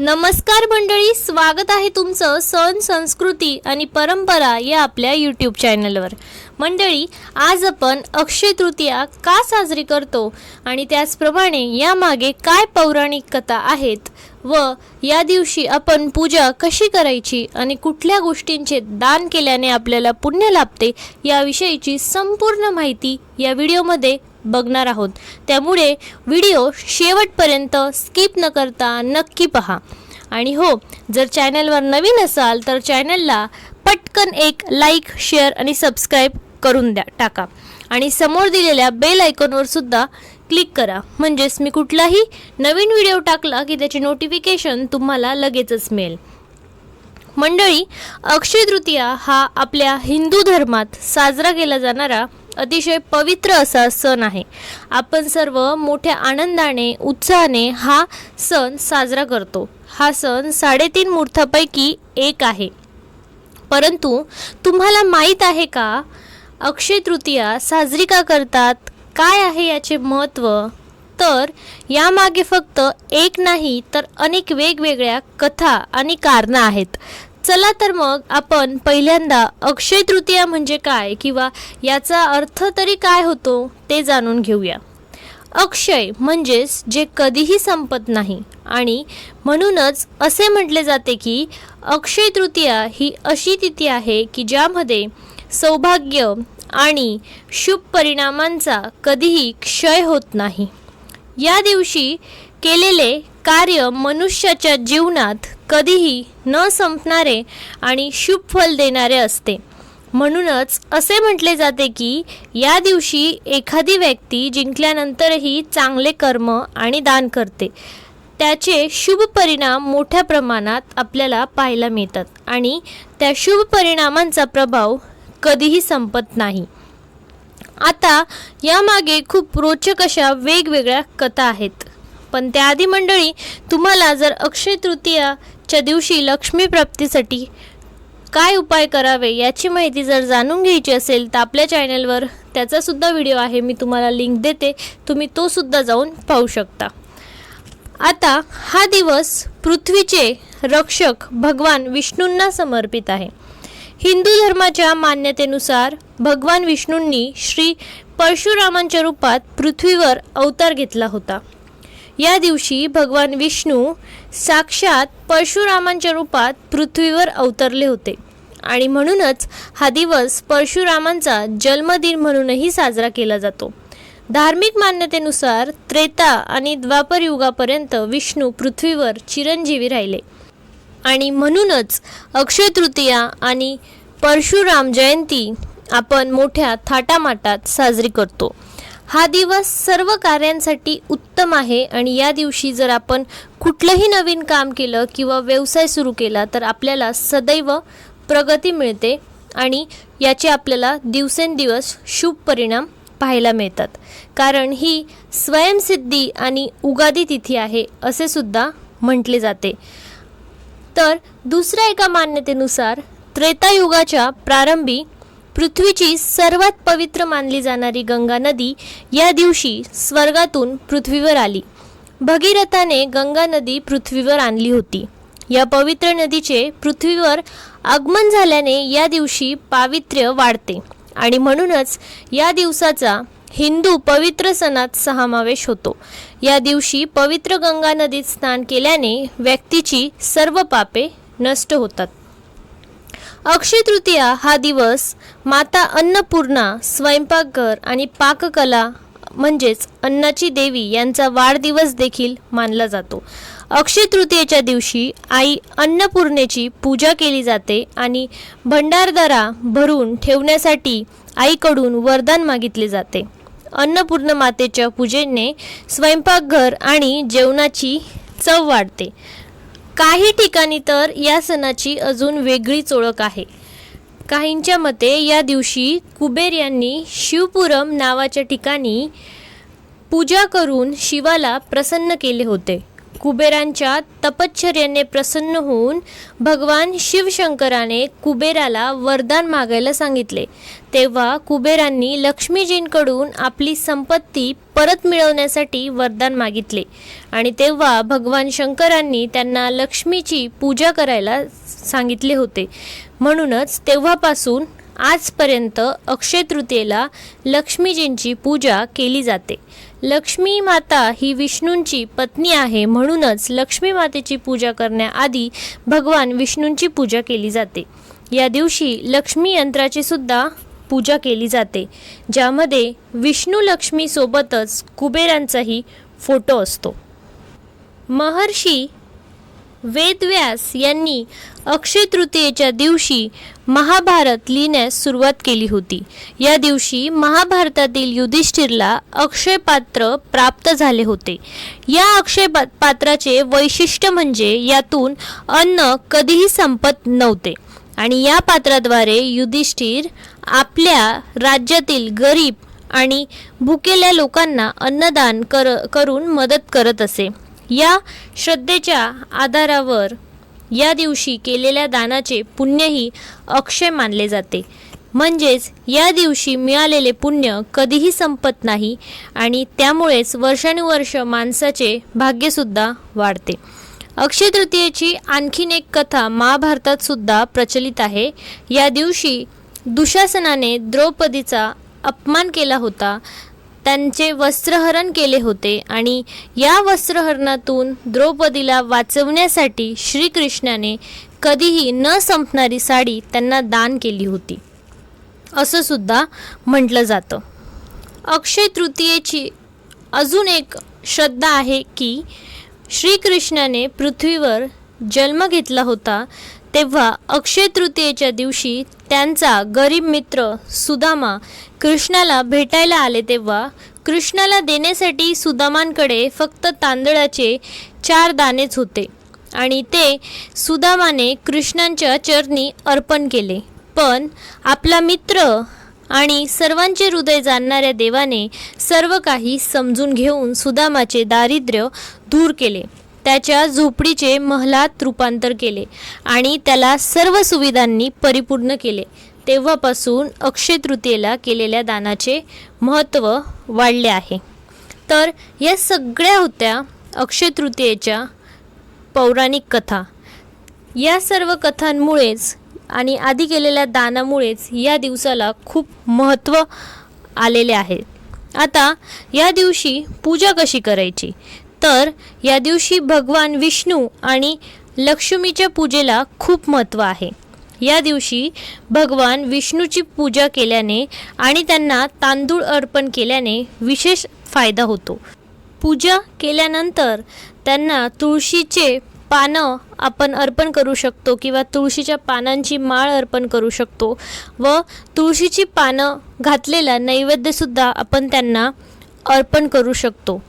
नमस्कार मंडळी स्वागत आहे तुमचं सण संस्कृती आणि परंपरा या आपल्या यूट्यूब चॅनलवर मंडळी आज आपण अक्षय तृतीया का साजरी करतो आणि त्याचप्रमाणे यामागे काय पौराणिक कथा आहेत व या दिवशी आपण पूजा कशी करायची आणि कुठल्या गोष्टींचे दान केल्याने आपल्याला पुण्य लाभते याविषयीची संपूर्ण माहिती या व्हिडिओमध्ये बघणार आहोत. त्यामुळे व्हिडिओ शेवटपर्यंत स्किप न करता नक्की पहा. आणि हो जर चॅनलवर नवीन असाल तर चॅनलला पटकन एक लाईक शेअर आणि सबस्क्राईब करून द्या टाका. आणि समोर दिलेल्या बेल आयकॉनवर सुद्धा क्लिक करा. म्हणजेच मी कुठलाही नवीन व्हिडिओ टाकला की त्याचे नोटिफिकेशन तुम्हाला लगेचच मिळेल. मंडळी अक्षय तृतीया हा आपल्या हिंदू धर्मात साजरा केला जाणारा अतिशय पवित्र असा सण आहे. आपण सर्व मोठ्या आनंदाने उत्साहाने हा सण साजरा करतो. हा सण साडेतीन मूर्थापैकी एक आहे. परंतु तुम्हाला माहीत आहे का अक्षय तृतीया साजरी का करतात? काय आहे याचे महत्त्व? तर यामागे फक्त एक नाही तर अनेक वेगवेगळ्या कथा आणि कारणं आहेत. चला तर मग आपण पहिल्यांदा अक्षय तृतीया म्हणजे काय किंवा याचा अर्थ तरी काय होतो ते जाणून घेऊया. अक्षय म्हणजेच जे कधीही संपत नाही आणि म्हणूनच असे म्हटले जाते की अक्षय तृतीया ही अशी तिथी आहे की ज्यामध्ये सौभाग्य आणि शुभ परिणामांचा कधीही क्षय होत नाही. या दिवशी केलेले कार्य मनुष्याच्या जीवनात कधीही न संपणारे आणि शुभ फल देणारे असते. म्हणूनच असे म्हटले जाते की या दिवशी एखादी व्यक्ती जिंकल्यानंतरही चांगले कर्म आणि दान करते. त्याचे शुभ परिणाम मोठ्या प्रमाणात आपल्याला पाहायला मिळतात आणि त्या शुभ परिणामांचा प्रभाव कधीही संपत नाही. आता यामागे खूप रोचक अशा वेगवेगळ्या कथा आहेत. पण त्याआधी मंडळी तुम्हाला जर अक्षय आजच्या दिवशी लक्ष्मी प्राप्तीसाठी काय उपाय करावे याची माहिती जर जाणून घ्यायची असेल तर आपल्या चॅनलवर त्याचासुद्धा व्हिडिओ आहे. मी तुम्हाला लिंक देते. तुम्ही तो सुद्धा जाऊन पाहू शकता. आता हा दिवस पृथ्वीचे रक्षक भगवान विष्णूंना समर्पित आहे. हिंदू धर्माच्या मान्यतेनुसार भगवान विष्णूंनी श्री परशुरामांच्या रूपात पृथ्वीवर अवतार घेतला होता. या दिवशी भगवान विष्णू साक्षात परशुरामांच्या रूपात पृथ्वीवर अवतरले होते. आणि म्हणूनच हा दिवस परशुरामांचा जन्मदिन म्हणूनही साजरा केला जातो. धार्मिक मान्यतेनुसार त्रेता आणि द्वापर युगापर्यंत विष्णू पृथ्वीवर चिरंजीवी राहिले. आणि म्हणूनच अक्षय तृतीया आणि परशुराम जयंती आपण मोठ्या थाटामाटात साजरी करतो. हा दिवस सर्व कार्यांसाठी उत्तम आहे आणि या दिवशी जर आपण कुठलंही नवीन काम केलं किंवा व्यवसाय सुरू केला तर आपल्याला सदैव प्रगती मिळते आणि याचे आपल्याला दिवसेंदिवस शुभ परिणाम पाहायला मिळतात. कारण ही स्वयंसिद्धी आणि उगादी तिथी आहे असे सुद्धा म्हटले जाते. तर दुसऱ्या एका मान्यतेनुसार त्रेतायुगाच्या प्रारंभी पृथ्वीची सर्वात पवित्र मानली जाणारी गंगा नदी या दिवशी स्वर्गातून पृथ्वीवर आली. भगीरथाने गंगा नदी पृथ्वीवर आणली होती. या पवित्र नदीचे पृथ्वीवर आगमन झाल्याने या दिवशी पावित्र्य वाढते आणि म्हणूनच या दिवसाचा हिंदू पवित्र सणात समावेश होतो. या दिवशी पवित्र गंगा नदीत स्नान केल्याने व्यक्तीची सर्व पापे नष्ट होतात. अक्षय तृतीया हा दिवस माता अन्नपूर्णा स्वयंपाकघर आणि पाककला म्हणजेच अन्नाची देवी यांचा वाढदिवस देखील मानला जातो. अक्षय तृतीयेच्या दिवशी आई अन्नपूर्णेची पूजा केली जाते आणि भंडारदारा भरून ठेवण्यासाठी आईकडून वरदान मागितले जाते. अन्नपूर्ण मातेच्या पूजेने स्वयंपाकघर आणि जेवणाची चव वाढते. काही ठिकाणी तर या सणाची अजून वेगळीच ओळख आहे. काहींच्या मते या दिवशी कुबेर यांनी शिवपुरम नावाच्या ठिकाणी पूजा करून शिवाला प्रसन्न केले होते. कुबेरांच्या तपश्चर्याने प्रसन्न होऊन भगवान शिवशंकराने कुबेराला वरदान मागायला सांगितले. तेव्हा कुबेरांनी लक्ष्मीजींकडून आपली संपत्ती परत मिळवण्यासाठी वरदान मागितले आणि तेव्हा भगवान शंकरांनी त्यांना लक्ष्मीची पूजा करायला सांगितले होते. म्हणूनच तेव्हापासून आजपर्यंत अक्षय तृतीयेला लक्ष्मीजींची पूजा केली जाते. लक्ष्मी माता ही विष्णूंची पत्नी आहे. म्हणूनच लक्ष्मी मातेची पूजा करण्याआधी भगवान विष्णूंची पूजा केली जाते. या दिवशी लक्ष्मी यंत्राची सुद्धा पूजा केली जाते. ज्यामध्ये विष्णू लक्ष्मीसोबतच कुबेरांचाही फोटो असतो. महर्षी वेदव्यास यांनी अक्षय तृतीयेच्या दिवशी महाभारत लिहिण्यास सुरुवात केली होती. या दिवशी महाभारतातील युधिष्ठिरला अक्षय पात्र प्राप्त झाले होते. या अक्षय पात्राचे वैशिष्ट्य म्हणजे यातून अन्न कधीही संपत नव्हते. आणि या पात्राद्वारे युधिष्ठिर आपल्या राज्यातील गरीब आणि भुकेल्या लोकांना अन्नदान कर करून मदत करत असे. या श्रद्धेच्या आधारावर या दिवशी केलेल्या दानाचे पुण्यही अक्षय मानले जाते. म्हणजेच या दिवशी मिळालेले पुण्य कधीही संपत नाही आणि त्यामुळेच वर्षानुवर्ष माणसाचे भाग्यसुद्धा वाढते. अक्षय तृतीयेची आणखीन एक कथा महाभारतात सुद्धा प्रचलित आहे. या दिवशी दुशासनाने द्रौपदीचा अपमान केला होता. त्यांचे वस्त्रहरण केले होते आणि या वस्त्रहरणातून द्रौपदीला वाचवण्यासाठी श्रीकृष्णाने कधीही न संपणारी साडी त्यांना दान केली होती. असं सुद्धा म्हटलं जातं. अक्षय तृतीयेची अजून एक श्रद्धा आहे की श्रीकृष्णाने पृथ्वीवर जन्म घेतला होता तेव्हा अक्षय तृतीयेच्या दिवशी त्यांचा गरीब मित्र सुदामा कृष्णाला भेटायला आले तेव्हा कृष्णाला देण्यासाठी सुदामांकडे फक्त तांदळाचे चार दाणेच होते आणि ते सुदामाने कृष्णांच्या चरणी अर्पण केले. पण आपला मित्र आणि सर्वांचे हृदय जाणणाऱ्या देवाने सर्व काही समजून घेऊन सुदामाचे दारिद्र्य दूर केले. त्याच्या झोपडीचे महलात रूपांतर केले आणि त्याला सर्व सुविधांनी परिपूर्ण केले. तेव्हापासून अक्षय तृतीयेला केलेल्या दानाचे महत्त्व वाढले आहे. तर या सगळ्या होत्या अक्षय तृतीयेच्या पौराणिक कथा. या सर्व कथांमुळेच आणि आधी केलेल्या दानामुळेच या दिवसाला खूप महत्त्व आलेले आहे. आता या दिवशी पूजा कशी करायची? तर या दिवशी भगवान विष्णू आणि लक्ष्मीच्या पूजेला खूप महत्त्व आहे. या दिवशी भगवान विष्णूची पूजा केल्याने आणि त्यांना तांदूळ अर्पण केल्याने विशेष फायदा होतो. पूजा केल्यानंतर त्यांना तुळशीचे पानं आपण अर्पण करू शकतो किंवा तुळशीच्या पानांची माळ अर्पण करू शकतो व तुळशीची पानं घातलेला नैवेद्यसुद्धा आपण त्यांना अर्पण करू शकतो.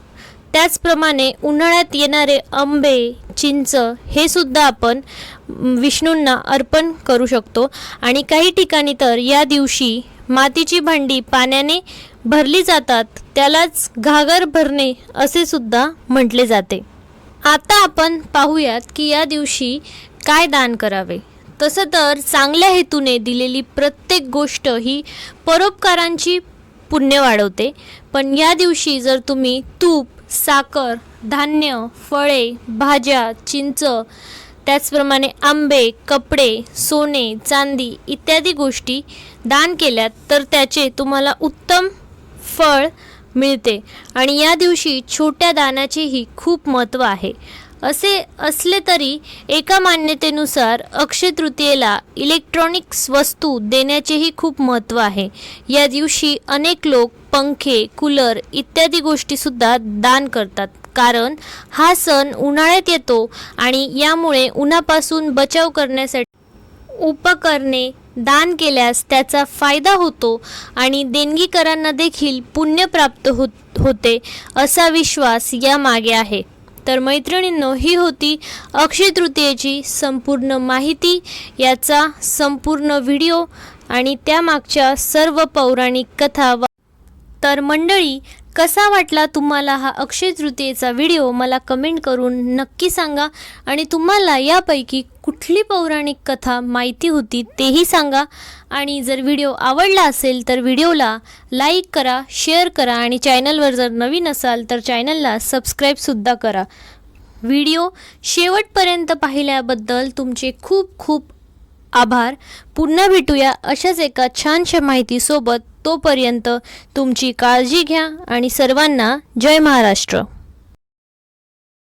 त्याचप्रमाणे उन्हाळ्यात येणारे आंबे चिंच हे सुद्धा आपण विष्णूंना अर्पण करू शकतो. आणि काही ठिकाणी तर या दिवशी मातीची भांडी पाण्याने भरली जातात त्यालाच घागर भरणे असे सुद्धा म्हटले जाते. आता आपण पाहूयात की या दिवशी काय दान करावे. तसं तर चांगल्या हेतूने दिलेली प्रत्येक गोष्ट ही परोपकारांची पुण्य वाढवते. पण या दिवशी जर तुम्ही तूप साखर धान्य फळे भाज्या चिंच त्याचप्रमाणे आंबे कपडे सोने चांदी इत्यादी गोष्टी दान केल्यात तर त्याचे तुम्हाला उत्तम फळ मिळते. आणि या दिवशी छोट्या दानाचेही खूप महत्त्व आहे. असे असले तरी एका मान्यतेनुसार अक्षय तृतीयेला इलेक्ट्रॉनिक्स वस्तू देण्याचेही खूप महत्त्व आहे. या दिवशी अनेक लोक पंखे कूलर इत्यादी गोष्टीसुद्धा दान करतात. कारण हा सण उन्हाळ्यात येतो आणि यामुळे उन्हापासून बचाव करण्यासाठी उपकरणे दान केल्यास त्याचा फायदा होतो आणि देणगीकरांना देखील पुण्य प्राप्त होत होते असा विश्वास यामागे आहे. तर मैत्रिणींनो ही होती अक्षय तृतीयेची संपूर्ण माहिती. याचा संपूर्ण व्हिडिओ आणि त्यामागच्या सर्व पौराणिक कथा तर मंडळी कसा वाटला तुम्हाला हा अक्षय तृतीयेचा व्हिडिओ? मला कमेंट करून नक्की सांगा. आणि तुम्हाला यापैकी कुठली पौराणिक कथा माहिती होती तेही सांगा. आणि जर व्हिडिओ आवडला असेल तर व्हिडिओला लाईक करा शेअर करा आणि चॅनलवर जर नवीन असाल तर चॅनलला सबस्क्राईबसुद्धा करा. व्हिडिओ शेवटपर्यंत पाहिल्याबद्दल तुमचे खूप खूप आभार. पुन्हा भेटूया अशाच एका छानशा माहितीसोबत. तोपर्यंत तुमची काळजी घ्या आणि सर्वांना जय महाराष्ट्र.